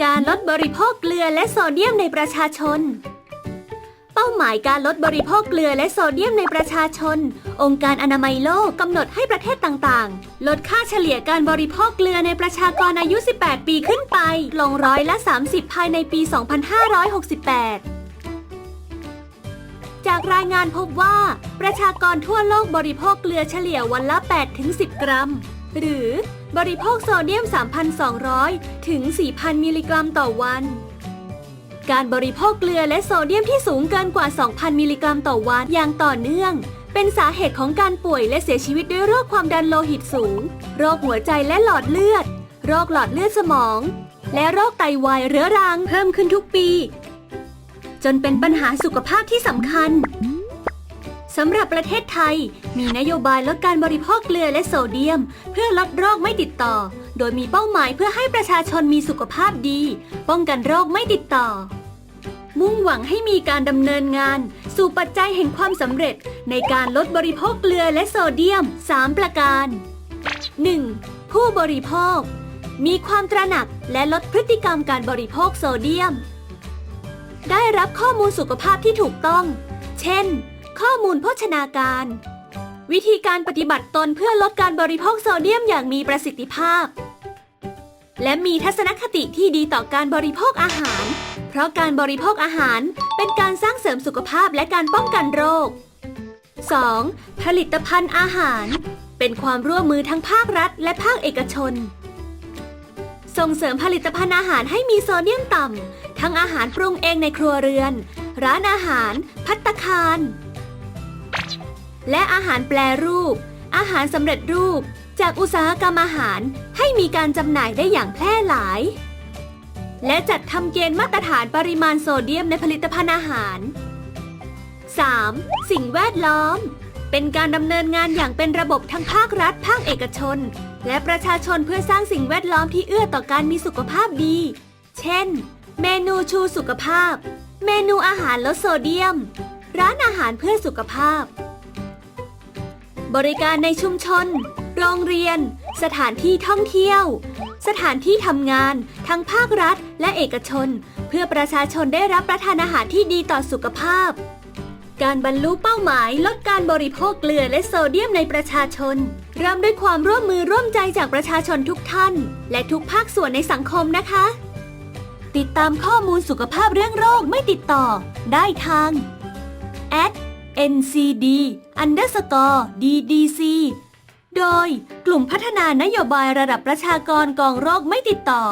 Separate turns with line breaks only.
การลดบริโภคเกลือและโซเดียมในประชาชน เป้าหมายการลดบริโภคเกลือและโซเดียมในประชาชน องค์การอนามัยโลกกำหนดให้ประเทศต่างๆ ลดค่าเฉลี่ยการบริโภคเกลือในประชากรอายุ 18 ปีขึ้นไป ลงร้อยละ 30 ภายในปี 2568จากรายงานพบว่า ประชากรทั่วโลกบริโภคเกลือเฉลี่ยวันละ 8-10 กรัม หรือ บริโภคโซเดียม 3,200 ถึง 4,000 มิลลิกรัมต่อวัน การบริโภคเกลือและโซเดียมที่สูงเกินกว่า 2,000 มิลลิกรัมต่อวันอย่างต่อเนื่อง เป็นสาเหตุของการป่วยและเสียชีวิตด้วยโรคความดันโลหิตสูง โรคหัวใจและหลอดเลือด โรคหลอดเลือดสมอง และโรคไตวายเรื้อรังเพิ่มขึ้นทุกปี จนเป็นปัญหาสุขภาพที่สำคัญ สำหรับประเทศไทย มีนโยบายลดการบริโภคเกลือและโซเดียม เพื่อลดโรคไม่ติดต่อ โดยมีเป้าหมายเพื่อให้ประชาชนมีสุขภาพดี ป้องกันโรคไม่ติดต่อ มุ่งหวังให้มีการดำเนินงาน สู่ปัจจัยแห่งความสำเร็จ ในการลดบริโภคเกลือและโซเดียม 3 ประการ 1. ผู้บริโภค มีความตระหนักและลดพฤติกรรมการบริโภคโซเดียม ได้รับข้อมูลสุขภาพที่ถูกต้อง เช่น ข้อมูลโภชนาการ วิธีการปฏิบัติตนเพื่อลดการบริโภคโซเดียมอย่างมีประสิทธิภาพ และมีทัศนคติที่ดีต่อการบริโภคอาหาร เพราะการบริโภคอาหารเป็นการสร้างเสริมสุขภาพและการป้องกันโรค 2. ผลิตภัณฑ์อาหาร เป็นความร่วมมือทั้งภาครัฐและภาคเอกชน ส่งเสริมผลิตภัณฑ์อาหารให้มีโซเดียมต่ำ ทั้งอาหารปรุงเองในครัวเรือน ร้านอาหาร พัตตคาร และอาหารแปรรูป อาหารสำเร็จรูป จากอุตสาหกรรมอาหารให้มีการจำหน่ายได้อย่างแพร่หลาย และจัดทำเกณฑ์มาตรฐานปริมาณโซเดียมในผลิตภัณฑ์อาหาร 3. สิ่งแวดล้อม เป็นการดำเนินงานอย่างเป็นระบบทั้งภาครัฐ ภาคเอกชน และประชาชนเพื่อสร้างสิ่งแวดล้อมที่เอื้อต่อการมีสุขภาพดี เช่น เมนูชูสุขภาพ เมนูอาหารลดโซเดียม ร้านอาหารเพื่อสุขภาพ บริการในชุมชน โรงเรียน สถานที่ท่องเที่ยว สถานที่ทำงาน ทั้งภาครัฐและเอกชน เพื่อประชาชนได้รับประทานอาหารที่ดีต่อสุขภาพ การบรรลุเป้าหมายลดการบริโภคเกลือและโซเดียมในประชาชน เริ่มด้วยความร่วมมือร่วมใจจากประชาชนทุกท่าน และทุกภาคส่วนในสังคมนะคะ ติดตามข้อมูลสุขภาพเรื่องโรคไม่ติดต่อ ได้ทาง ncd underscore ddc โดยกลุ่มพัฒนานโยบายระดับประชากรกองโรคไม่ติดต่อ